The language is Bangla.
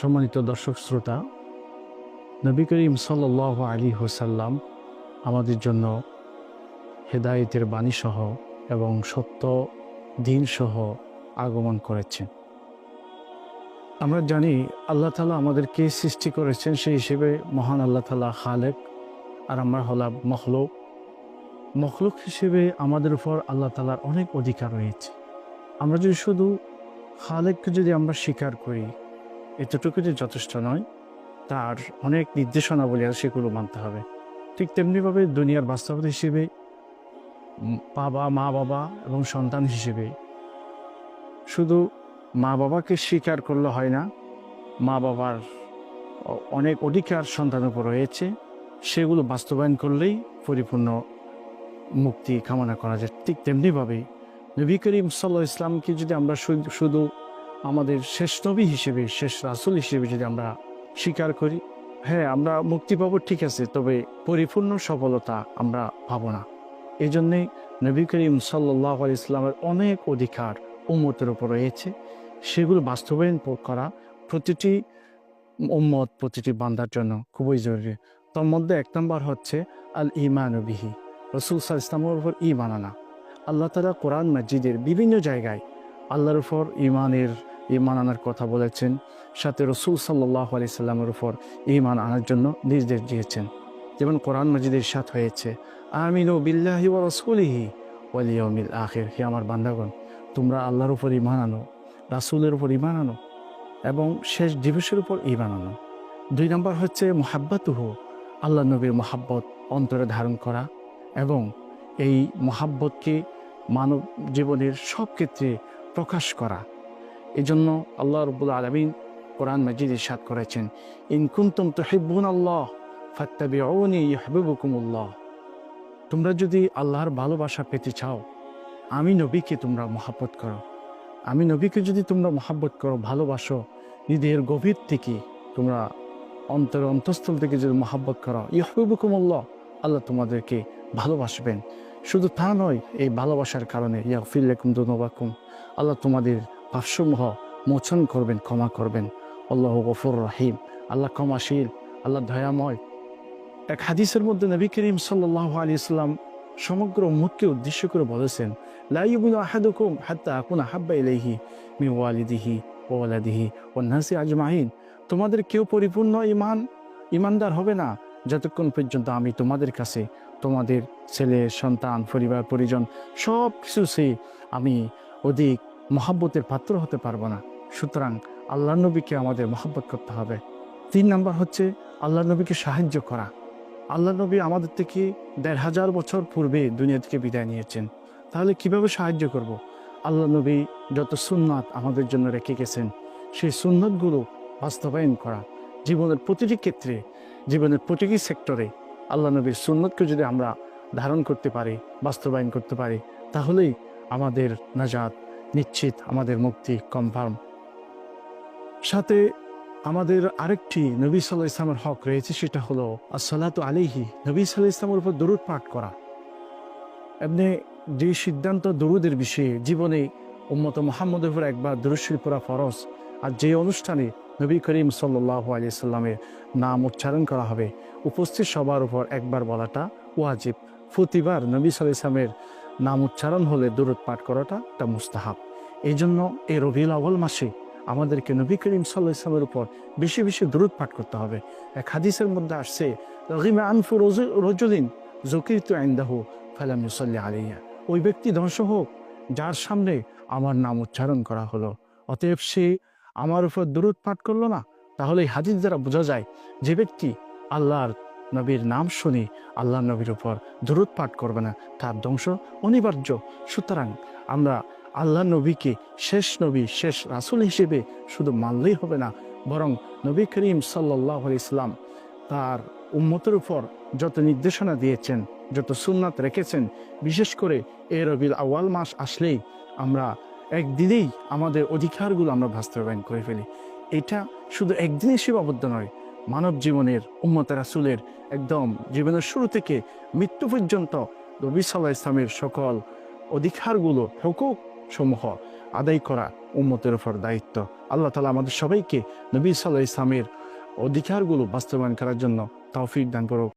সম্মানিত দর্শক শ্রোতা, নবী করিম সাল্লাহ আলী হোসাল্লাম আমাদের জন্য হেদায়েতের বাণীসহ এবং সত্য দিনসহ আগমন করেছেন। আমরা জানি আল্লাহ তালা আমাদেরকে সৃষ্টি করেছেন সেই হিসেবে মহান আল্লাহ তালা খালেক আর আমরা হলাম মখলুক। মখলুক হিসেবে আমাদের উপর আল্লাহ তালার অনেক অধিকার রয়েছে। আমরা যদি শুধু খালেককে যদি আমরা স্বীকার করি এতটুকু যে যথেষ্ট নয়, তার অনেক নির্দেশনাবলী আছে সেগুলো মানতে হবে। ঠিক তেমনিভাবে দুনিয়ার বাস্তবতা হিসেবে বাবা, মা, বাবা এবং সন্তান হিসেবে শুধু মা বাবাকে স্বীকার করলে হয় না, মা বাবার অনেক অধিকার সন্তানের উপর রয়েছে, সেগুলো বাস্তবায়ন করলেই পরিপূর্ণ মুক্তি কামনা করা যায়। ঠিক তেমনিভাবে নবী করিম সাল্লাহ ইসলামকে যদি আমরা শুধু আমাদের শেষ নবী হিসেবে, শেষ রাসুল হিসেবে যদি আমরা স্বীকার করি হ্যাঁ আমরা মুক্তি পাবো, ঠিক আছে, তবে পরিপূর্ণ সফলতা আমরা পাবো না। এই জন্যে নবী করিম সাল্লাহ ইসলামের অনেক অধিকার উম্মতের উপর রয়েছে। সেগুলো বাস্তবায়ন করা প্রতিটি উম্মত, প্রতিটি বান্দার জন্য খুবই জরুরি। তার মধ্যে এক নম্বর হচ্ছে আল ইমান বিহি। রসুল সাল ইসলামের উপর ইমান আনা। আল্লাহ তালা কোরআন মসজিদের বিভিন্ন জায়গায় আল্লাহর উপর ইমানের ইমান আনার কথা বলেছেন, সাথে রসুল সাল্লাহ আলি সাল্লামের উপর ইমান আনার জন্য নির্দেশ দিয়েছেন। যেমন কোরআন মসজিদের সাথ হয়েছে, আমিন ও বিল্লাহি ও রসুলিহি ওয়ালিয়মিল আখের। হে আমার বান্দাগণ, তোমরা আল্লাহর উপর ইমান আনো, রাসুলের উপর ইমান আনো এবং শেষ দিবসের উপর ইমান আনো। দুই নম্বর হচ্ছে মোহাব্বতুহ, আল্লাহ নবীর মোহাব্বত অন্তরে ধারণ করা এবং এই মোহাব্বতকে মানব জীবনের সব ক্ষেত্রে প্রকাশ করা। এই জন্য আল্লাহ রবুল আলমিন কোরআন মজিদ ইরশাদ করেছেন ইনকুন্তম তহিবুন আল্লাহ ফাত্তাবিউনি তোমরা যদি আল্লাহর ভালোবাসা পেতে চাও, আমি নবীকে তোমরা মহাব্বত করো। আমি নবীকে যদি তোমরা মহাব্বত করো, ভালোবাসো, নিজের গভীর থেকে তোমরা অন্তর অন্তঃস্থল থেকে যদি মহাব্বত করো ইহবিবুকুমুল্লাহ আল্লাহ তোমাদেরকে ভালোবাসবেন। শুধু তা নয়, এই ভালোবাসার কারণে ইয়াফিল্লেকুম দুনবাকুম, আল্লাহ তোমাদের পার্শ্বমহ মোচন করবেন, ক্ষমা করবেন। আল্লাহ গফুর রাহিম। আল্লাহ ক্ষমাশীল, আল্লাহ দয়াময়। এক হাদিসের মধ্যে নবী করিম সাল্লাহ আলী ইসলাম সমগ্র মুখকে উদ্দেশ্য করে বলেছেন লাইবুল তোমাদের কেউ পরিপূর্ণ ইমান ইমানদার হবে না। যতক্ষণ পর্যন্ত আমি তোমাদের কাছে তোমাদের ছেলে, সন্তান, পরিবার, পরিজন সব কিছু সে আমি অধিক মহাব্বতের পাত্র হতে পারব না। সুতরাং আল্লাহ নবীকে আমাদের মহাব্বত করতে হবে। তিন নাম্বার হচ্ছে আল্লাহ নবীকে সাহায্য করা। আল্লাহ নবী আমাদের থেকে দেড় হাজার বছর পূর্বে দুনিয়া থেকে বিদায় নিয়েছেন। তাহলে কীভাবে সাহায্য করব। আল্লাহ নবী যত সুন্নাত আমাদের জন্য রেখে গেছেন, সেই সুন্নাতগুলো বাস্তবায়ন করা। জীবনের প্রতিটি ক্ষেত্রে, জীবনের প্রতিটি সেক্টরে আল্লাহ নবীর সুন্নতকে যদি আমরা ধারণ করতে পারি, বাস্তবায়ন করতে পারি, তাহলেই আমাদের নাজাত নিশ্চিত আমাদের মুক্তি কনফার্ম সাথে আমাদের আরেকটি নবী সাল্লাহ ইসলামের হক রয়েছে, সেটা হলো আসসালাতু আলিহি নবী সাল্লাহ ইসলামের উপর দরুদ পাঠ করা। এমনি যে সিদ্ধান্ত দরুদের বিষয়ে জীবনে উম্মত মোহাম্মদের উপর একবার দরুশির পড়া ফরজ, আর যে অনুষ্ঠানে নবী করিম সাল্লাহ আলি সাল্লামের নাম উচ্চারণ করা হবে, উপস্থিত সবার উপর একবার বলাটা ওয়াজিব। প্রতিবার নবী সাল্লাহ ইসলামের নাম উচ্চারণ হলে দূরত পাঠ করাটা তা মুস্তাহাব। এই জন্য এই রবিউল আউ্ল মাসে আমাদেরকে নবী করিম সাল্লাহ ইসলামের উপর বেশি বেশি দূরত পাঠ করতে হবে। এক হাদিসের মধ্যে আসছে রহিমা আনফু রজু- রজুলিন জকির তু আইন্দাহু ফালাম ইউসাল্লি আলিয়া ওই ব্যক্তি ধ্বংস হোক, যার সামনে আমার নাম উচ্চারণ করা হলো, অতএব সে আমার উপর দূরত পাঠ করল না? তাহলে এই হাদিস দ্বারা বোঝা যায়, যে ব্যক্তি আল্লাহর নবীর নাম শুনে আল্লাহ নবীর উপর দূরত পাঠ করবে না, তার ধ্বংস অনিবার্য। সুতরাং আমরা আল্লাহ নবীকে শেষ নবী, শেষ রাসুল হিসেবে শুধু মানলেই হবে না, বরং নবী করিম সাল্লাহ ইসলাম তার উম্মতের উপর যত নির্দেশনা দিয়েছেন, যত সুন্নাত রেখেছেন, বিশেষ করে এ রবিল আওয়াল মাস আসলেই আমরা একদিনেই আমাদের অধিকারগুলো আমরা বাস্তবায়ন করে ফেলি। এটা শুধু একদিনে সীমাবদ্ধ নয়, মানব জীবনের, উম্মত রাসুলের একদম জীবনের শুরু থেকে মৃত্যু পর্যন্ত নবী সাল্লাহ ইসলামের সকল অধিকারগুলো হকুক সমূহ আদায় করা উম্মতের উপর দায়িত্ব। আল্লাহ তালা আমাদের সবাইকে নবী সাল্লাহ ইসলামের অধিকারগুলো বাস্তবায়ন করার জন্য তৌফিক দান করুক।